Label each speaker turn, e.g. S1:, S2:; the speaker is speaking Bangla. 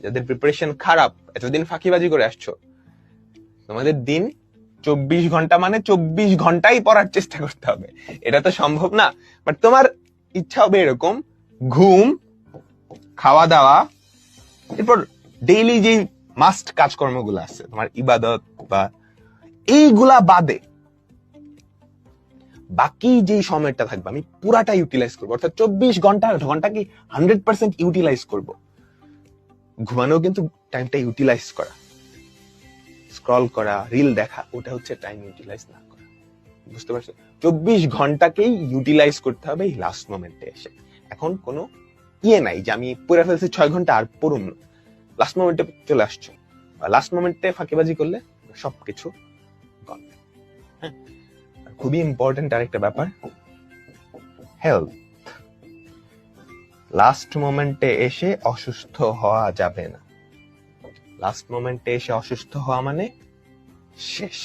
S1: যাদের প্রিপারেশন খারাপ, এতদিন ফাঁকিবাজি করে আসছো। তোমাদের দিন চব্বিশ ঘণ্টা মানে চব্বিশ ঘন্টাই পড়ার চেষ্টা করতে হবে। এটা তো সম্ভব না। বাট তোমার ইচ্ছা হবে এরকম, ঘুম খাওয়া দাওয়া এরপর ডেইলি যে মাস্ট কাজকর্মগুলো আছে, তোমার ইবাদত বা এইগুলা বাদে বাকি যে সময়টা থাকবে, আমি পুরাটা ইউটিলাইজ করব। অর্থাৎ চব্বিশ ঘণ্টা ঘণ্টা কি হান্ড্রেড পার্সেন্ট ইউটিলাইজ করব। ঘুমানো কিন্তু টাইমটা ইউটিলাইজ করা। স্ক্রল করা রিল দেখা, ওটা হচ্ছে টাইম ইউটিলাইজ না করা। বুঝতে পারছ চব্বিশ ঘন্টাকেই ইউটিলাইজ করতে হবে এই লাস্ট মোমেন্টে এসে। এখন কোনো ইয়ে নাই যে আমি পড়ে ফেলছি ছয় ঘণ্টা আর পড়ুন না। লাস্ট মোমেন্টে চলে আসছো। লাস্ট মোমেন্টে ফাঁকিবাজি করলে সবকিছু গল্প হ্যাঁ? খুবই ইম্পর্টেন্ট আরেকটা ব্যাপার হেলথ লাস্ট মোমেন্টে এসে অসুস্থ হওয়া যাবে না। লাস্ট মোমেন্টে এসে অসুস্থ হওয়া মানে শেষ।